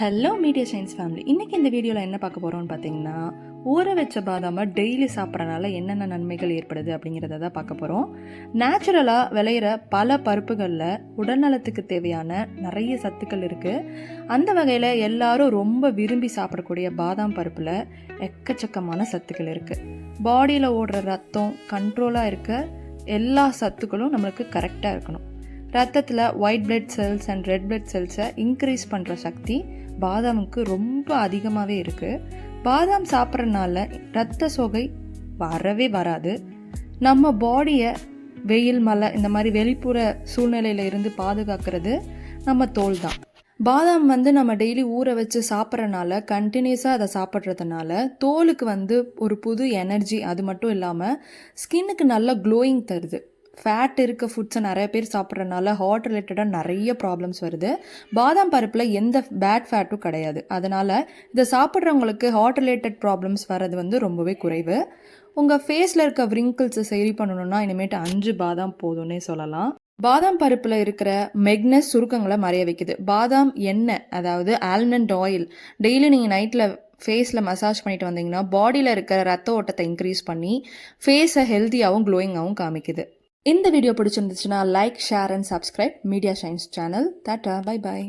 Hello media science family இன்றைக்கி இந்த வீடியோவில் என்ன பார்க்க போகிறோம்னு பார்த்தீங்கன்னா ஊற வச்ச பாதாமை டெய்லி சாப்பிட்றனால என்னென்ன நன்மைகள் ஏற்படுது அப்படிங்கிறத தான் பார்க்க போகிறோம் நேச்சுரலாக விளையிற பல பருப்புகளில் உடல்நலத்துக்கு தேவையான நிறைய சத்துக்கள் இருக்குது அந்த வகையில் எல்லாரும் ரொம்ப விரும்பி சாப்பிடக்கூடிய பாதாம் பருப்பில் எக்கச்சக்கமான சத்துக்கள் இருக்குது பாடியில் ஓடுற ரத்தம் கண்ட்ரோலாக இருக்க எல்லா சத்துக்களும் நம்மளுக்கு கரெக்டாக இருக்கணும். ரத்தத்தில் white blood cells and red blood செல்ஸை increase பண்ணுற சக்தி பாதாமுக்கு ரொம்ப அதிகமாகவே இருக்குது பாதாம் சாப்பிட்றனால ரத்த சோகை வரவே வராது. நம்ம பாடியை வெயில் மழை இந்த மாதிரி வெளிப்புற சூழ்நிலையில் இருந்து பாதுகாக்கிறது நம்ம தோல் தான் பாதாம் வந்து நம்ம டெய்லி ஊற வச்சு சாப்பிட்றனால கண்டினியூஸாக அதை சாப்பிட்றதுனால தோலுக்கு வந்து ஒரு புது எனர்ஜி அது மட்டும் இல்லாமல் ஸ்கின்னுக்கு நல்ல க்ளோயிங் தருது. ஃபேட் இருக்க ஃபுட்ஸை நிறைய பேர் சாப்பிட்றனால ஹார்ட் ரிலேட்டடாக நிறைய ப்ராப்ளம்ஸ் வருது. பாதாம் பருப்பில் எந்த பேட் ஃபேட்டும் கிடையாது. அதனால் இதை சாப்பிட்றவங்களுக்கு ஹார்ட் ரிலேட்டட் ப்ராப்ளம்ஸ் வர்றது வந்து ரொம்பவே குறைவு. உங்கள் ஃபேஸில் இருக்க விரிங்கிள்ஸை சரி பண்ணணும்னா இனிமேட்டு அஞ்சு பாதாம் போதும்னே சொல்லலாம். பாதாம் பருப்பில் இருக்கிற மெக்னஸ் சுருக்கங்களை மறைய வைக்குது. பாதாம் எண்ணெய் அதாவது ஆல்மண்ட் ஆயில் டெய்லி நீங்கள் நைட்டில் ஃபேஸில் மசாஜ் பண்ணிட்டு வந்தீங்கன்னா பாடியில் இருக்கிற ரத்த ஓட்டத்தை இன்க்ரீஸ் பண்ணி ஃபேஸை ஹெல்த்தியாகவும் க்ளோயிங்காகவும் காமிக்குது. இந்த வீடியோ பிடிச்சிருந்துச்சுன்னா like share and subscribe media science channel tata bye bye